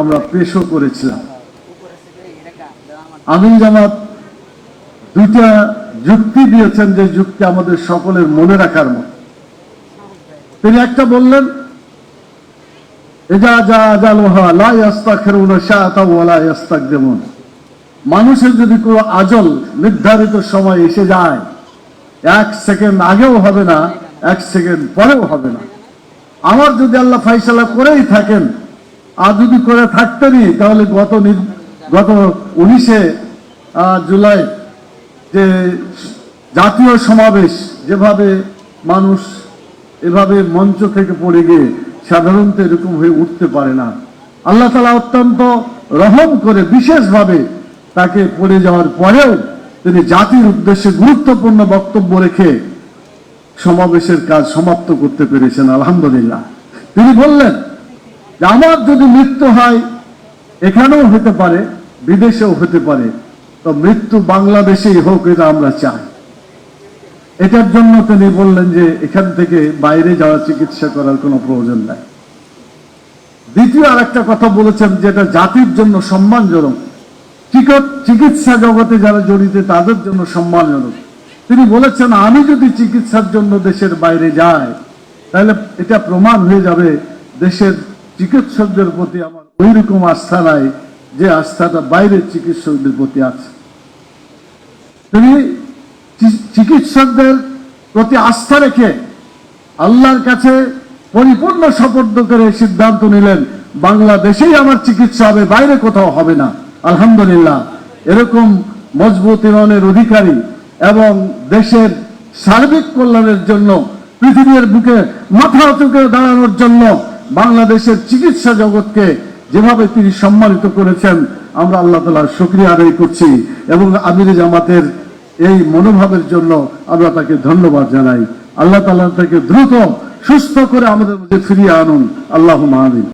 আমরা পেশও করেছিলাম। আমিন জামাত দুইটা যুক্তি দিয়েছেন যে যুক্তি আমাদের সকলের মনে রাখার মতো। তিনি একটা বললেন মানুষের যদি কোনো আজল নির্ধারিত সময় এসে যায়, এক সেকেন্ড আগেও হবে না, এক সেকেন্ড পরেও হবে না। আমার যদি আল্লাহ ফাইসালা করেই থাকেন আর যদি করে থাকতেনই, তাহলে গত গত উনিশে জুলাই যে জাতীয় সমাবেশ যেভাবে মানুষ এভাবে মঞ্চ থেকে পড়ে গিয়ে সাধারণত এরকম হয়ে উঠতে পারে না। আল্লাহ তালা অত্যন্ত রহম করে বিশেষভাবে তাকে পড়ে যাওয়ার পরেও তিনি জাতির উদ্দেশ্যে গুরুত্বপূর্ণ বক্তব্য রেখে সমাবেশের কাজ সমাপ্ত করতে পেরেছেন, আলহামদুলিল্লাহ। তিনি বললেন আমার যদি মৃত্যু হয়, এখানেও হতে পারে, বিদেশেও হতে পারে। তো মৃত্যু বাংলাদেশেই হোক, এটা আমরা চাই। এটার জন্য তিনি বললেন যে, এখান থেকে বাইরে যাওয়া চিকিৎসা করার কোনো প্রয়োজন নাই। দ্বিতীয় আর একটা কথা বলেছেন যেটা জাতির জন্য সম্মানজনক। চিক- চিকিৎসা জগতে যারা জড়িত, তাদের জন্য সম্মানজনক। তিনি বলেছেন, আমি যদি চিকিৎসার জন্য দেশের বাইরে যাই, তাহলে এটা প্রমাণ হয়ে যাবে, দেশের চিকিৎসকদের প্রতি আমার ওই রকম আস্থা নাই যে আস্থাটা বাইরের চিকিৎসকদের প্রতি আছে। চি- চিকিৎসকদের প্রতি আস্থা রেখে আল্লাহর কাছে পরিপূর্ণ সপর্দ করে সিদ্ধান্ত নিলেন, বাংলাদেশেই আমার চিকিৎসা হবে, বাইরে কোথাও হবে না। আলহামদুলিল্লাহ, এরকম মজবুত ইমানের অধিকারী এবং দেশের সার্বিক কল্যাণের জন্য, পৃথিবীর বুকে মাথা উঁচু করে দাঁড়ানোর জন্য বাংলাদেশের চিকিৎসা জগৎকে যেভাবে তিনি সম্মানিত করেছেন, আমরা আল্লাহ তালার সুক্রিয়া আদায় করছি এবং আমির জামাতের এই মনোভাবের জন্য আমরা তাকে ধন্যবাদ জানাই। আল্লাহ তালা তাকে দ্রুত সুস্থ করে আমাদের মধ্যে ফিরিয়ে আনুন। আল্লাহ আমিন।